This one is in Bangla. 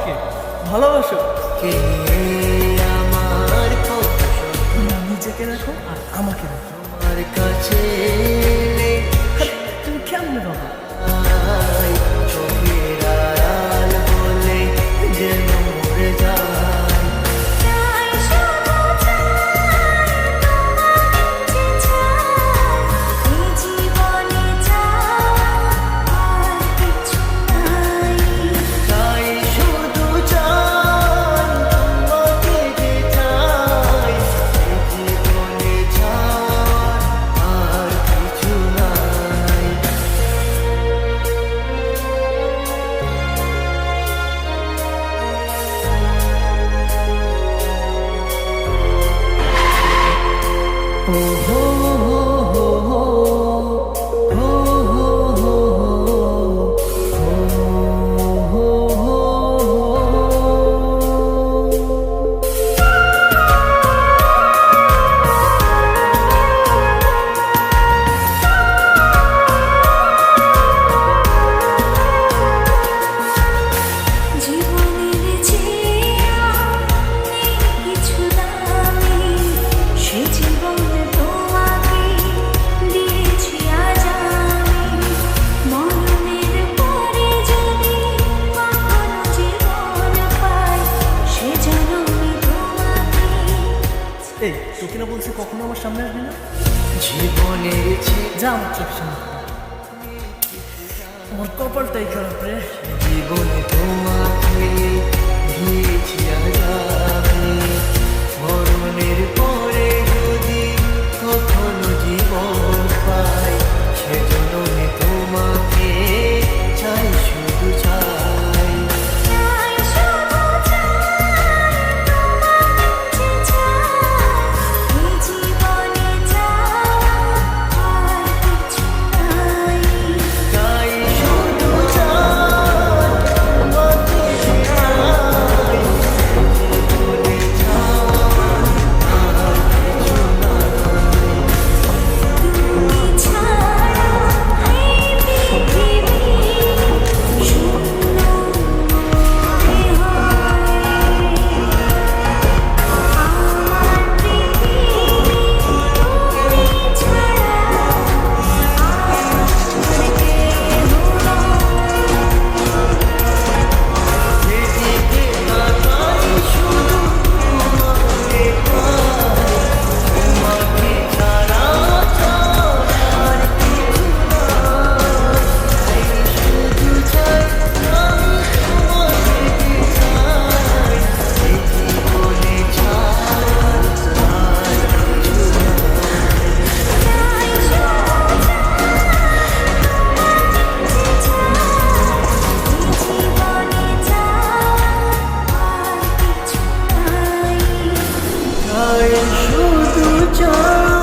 আমাকে ভালোবাসো। নিজেকে রাখো আর আমাকে রাখো। আমার কাছে তুমি কেমন বাবা এই তোকে না বলছে কখনো আমার সামনে আসবি না? জীবনে যা আমার চোখের সামনে। আমার কপালটাই খারাপ রে। জীবনে তোমাকে শুধু চা